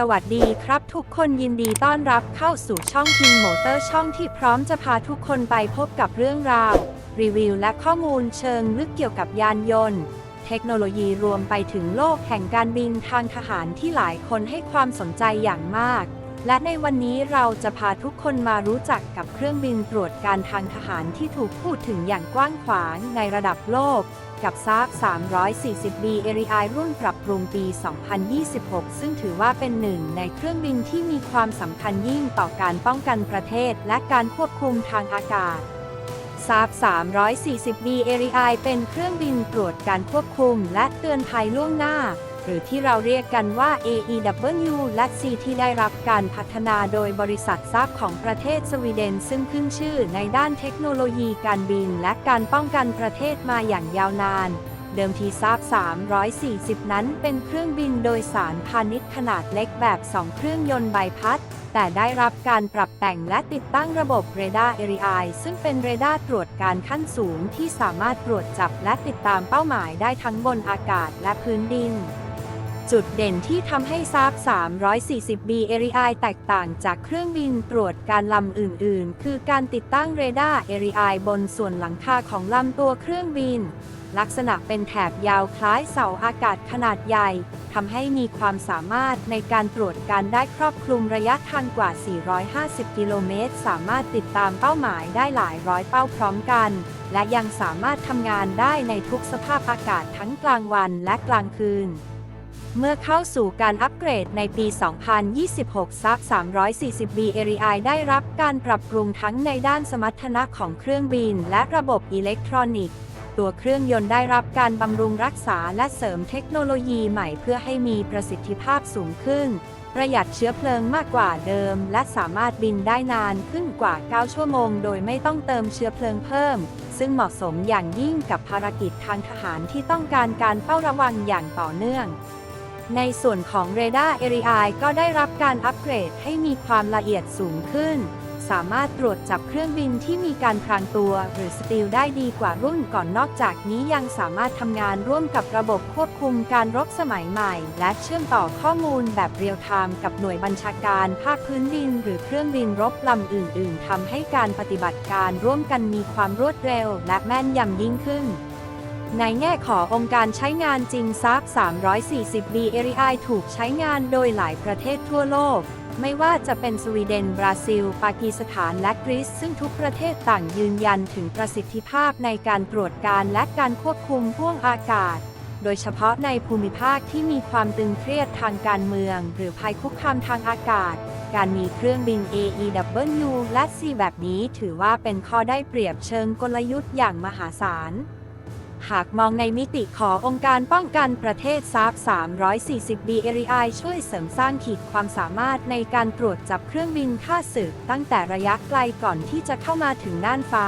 สวัสดีครับทุกคนยินดีต้อนรับเข้าสู่ช่อง King Motor ช่องที่พร้อมจะพาทุกคนไปพบกับเรื่องราว รีวิวและข้อมูลเชิงลึกเกี่ยวกับยานยนต์ เทคโนโลยีรวมไปถึงโลกแห่งการบินทางทหารที่หลายคนให้ความสนใจอย่างมาก และในวันนี้เราจะพาทุกคนมารู้จักกับเครื่องบินตรวจการทางทหารที่ถูกพูดถึงอย่างกว้างขวางในระดับโลก กับซาก 340B ARI รุ่นปรับปรุงปี 2026 ซึ่งถือว่าเป็นหนึ่งในเครื่องบินที่มีความสำคัญยิ่งต่อการป้องกันประเทศและการควบคุมทางอากาศ ซาบ 340B ARI เป็นเครื่องบินตรวจการควบคุมและเตือนภัยล่วงหน้า หรือที่เราเรียกกันว่า AEW และ C ที่ได้รับการพัฒนาโดยบริษัทซาบของประเทศสวีเดน ซึ่งขึ้นชื่อในด้านเทคโนโลยีการบินและการป้องกันประเทศมาอย่างยาวนานเดิมทีซาบ340 นั้นเป็นเครื่องบินโดยสารพาณิชย์ขนาดเล็กแบบ 2 เครื่องยนต์ใบพัด แต่ได้รับการปรับแต่งและติดตั้งระบบเรดาร์ ARI ซึ่งเป็นเรดาร์ตรวจการขั้นสูงที่สามารถตรวจจับและติดตามเป้าหมายได้ทั้งบนอากาศและพื้นดิน จุดเด่นที่ทำให้ซาบ 340B ARI แตกต่างจากเครื่องบินตรวจการลำอื่นๆ คือการติดตั้งเรดาร์ ARI บนส่วนหลังคาของลำตัวเครื่องบิน ลักษณะเป็นแถบยาวคล้ายเสาอากาศขนาดใหญ่ทำให้มีความสามารถในการตรวจการได้ครอบคลุมระยะทางกว่า 450 กิโลเมตร สามารถติดตามเป้าหมายได้หลายร้อยเป้าพร้อมกัน และยังสามารถทำงานได้ในทุกสภาพอากาศทั้งกลางวันและกลางคืน เมื่อเข้าสู่การอัปเกรดในปี 2026 ซัก 340B ARI ได้รับการปรับปรุงทั้งในด้านสมรรถนะของเครื่องบิน และระบบอิเล็กทรอนิกส์ ตัวเครื่องยนต์ได้รับการบำรุงรักษาและเสริมเทคโนโลยีใหม่เพื่อให้มีประสิทธิภาพสูงขึ้น ประหยัดเชื้อเพลิงมากกว่าเดิม และสามารถบินได้นานขึ้นกว่า 9 ชั่วโมง โดยไม่ต้องเติมเชื้อเพลิงเพิ่ม ซึ่งเหมาะสมอย่างยิ่งกับภารกิจทางทหารที่ต้องการการเฝ้าระวังอย่างต่อเนื่อง ในส่วนของเรดาร์ ARI ก็ได้รับการอัปเกรดให้มีความละเอียดสูงขึ้น สามารถตรวจจับเครื่องบินที่มีการพรางตัว หรือสติลได้ดีกว่ารุ่นก่อนนอกจากนี้ยังสามารถทำงานร่วมกับระบบควบคุมการรบสมัยใหม่ และเชื่อมต่อข้อมูลแบบเรียลไทม์กับหน่วยบัญชาการภาคพื้นดิน หรือเครื่องบินรบลำอื่น ๆทำให้การปฏิบัติการร่วมกันมีความรวดเร็ว และแม่นยำยิ่งขึ้น ในแง่ขององค์การใช้งานจริงซัก 340B ARI ถูกใช้งานโดยหลายประเทศทั่วโลก ไม่ว่าจะเป็นสวีเดน บราซิล ปากีสถาน และกรีซ ซึ่งทุกประเทศต่างยืนยันถึงประสิทธิภาพในการตรวจการและการควบคุมพ่วงอากาศ โดยเฉพาะในภูมิภาคที่มีความตึงเครียดทางการเมือง หรือภัยคุกคามทางอากาศการมีเครื่องบิน AEW และ C แบบนี้ถือว่าเป็นข้อได้เปรียบเชิงกลยุทธ์อย่างมหาศาล หากมองในมิติขององค์การป้องกันประเทศซาบ 340B ARI ช่วยเสริมสร้างขีดความสามารถในการตรวจจับเครื่องบินค่าศึกตั้งแต่ระยะไกลก่อนที่จะเข้ามาถึงน่านฟ้า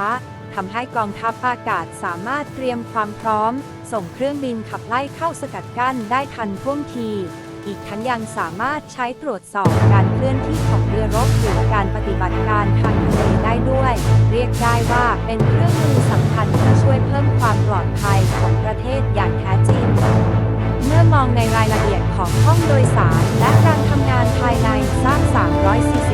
ทำให้กองทัพอากาศสามารถเตรียมความพร้อม ส่งเครื่องบินขับไล่เข้าสกัดกั้นได้ทันท่วงที อีกทั้งยังสามารถใช้ตรวจสอบการเคลื่อนที่ของเรือรบหรือการปฏิบัติการทางทะเลได้ด้วย เรียกได้ว่าเป็นเครื่องมือสำคัญที่ช่วยเพิ่มความ ลอดภัยของประเทศอย่างแท้จริง เมื่อมองในรายละเอียดของห้องโดยสารและการทำงานภายในสร้าง340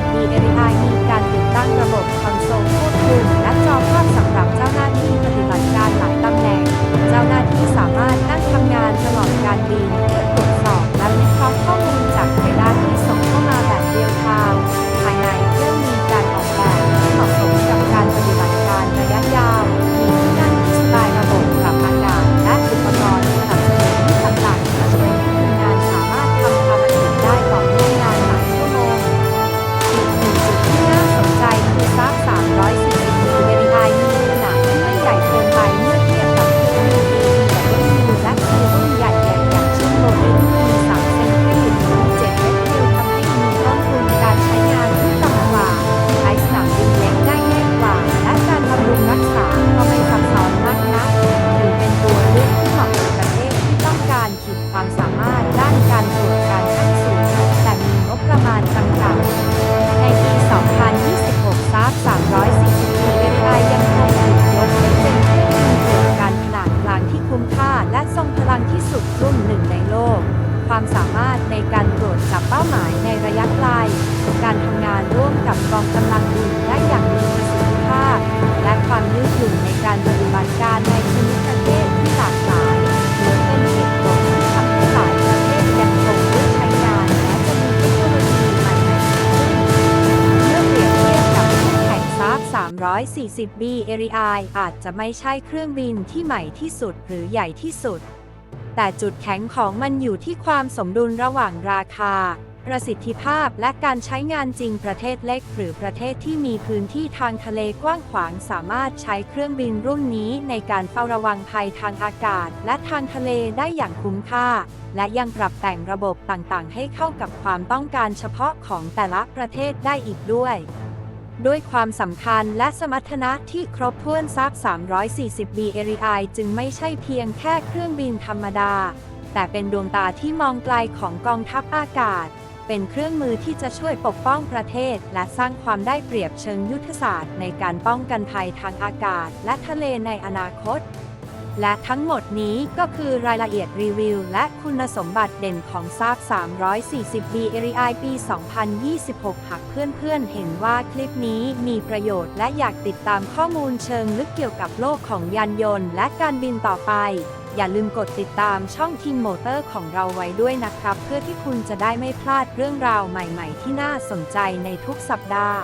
Right. 340B a r i อาจจะไม่ใช่เครื่องบินที่ใหม่ที่สุดหรือใหญ่ที่สุด แต่จุดแข็งของมันอยู่ที่ความสมดุลระหว่างราคา ประสิทธิภาพและการใช้งานจริงประเทศเล็ก หรือประเทศที่มีพื้นที่ทางทะเลกว้างขวางสามารถใช้เครื่องบินรุ่นนี้ในการเฝ้าระวังภัยทางอากาศ และทางทะเลได้อย่างคุ้มค่า และยังปรับแต่งระบบต่างๆ ให้เข้ากับความต้องการเฉพาะของแต่ละประเทศได้อีกด้วย ด้วยความสำคัญและสมรรถนะที่ครบถ้วนซัก 340B a r i จึงไม่ใช่เพียงแค่เครื่องบินธรรมดา แต่เป็นดวงตาที่มองไกลของกองทัพอากาศ เป็นเครื่องมือที่จะช่วยปกป้องประเทศ และสร้างความได้เปรียบเชิงยุทธศาสตร์ ในการป้องกันภัยทางอากาศ และทะเลในอนาคต และทั้งหมดนี้ก็คือรายละเอียดรีวิว และคุณสมบัติเด่นของซาก 340B r i ปี 2026 หากเพื่อนๆ เห็นว่าคลิปนี้มีประโยชน์และอยากติดตามข้อมูลเชิงลึกเกี่ยวกับโลกของยานยนต์ และการบินต่อไป อย่าลืมกดติดตามช่องทีมโมเตอร์ของเราไว้ด้วยนะครับ เพื่อที่คุณจะได้ไม่พลาดเรื่องราวใหม่ ๆ ที่น่าสนใจในทุกสัปดาห์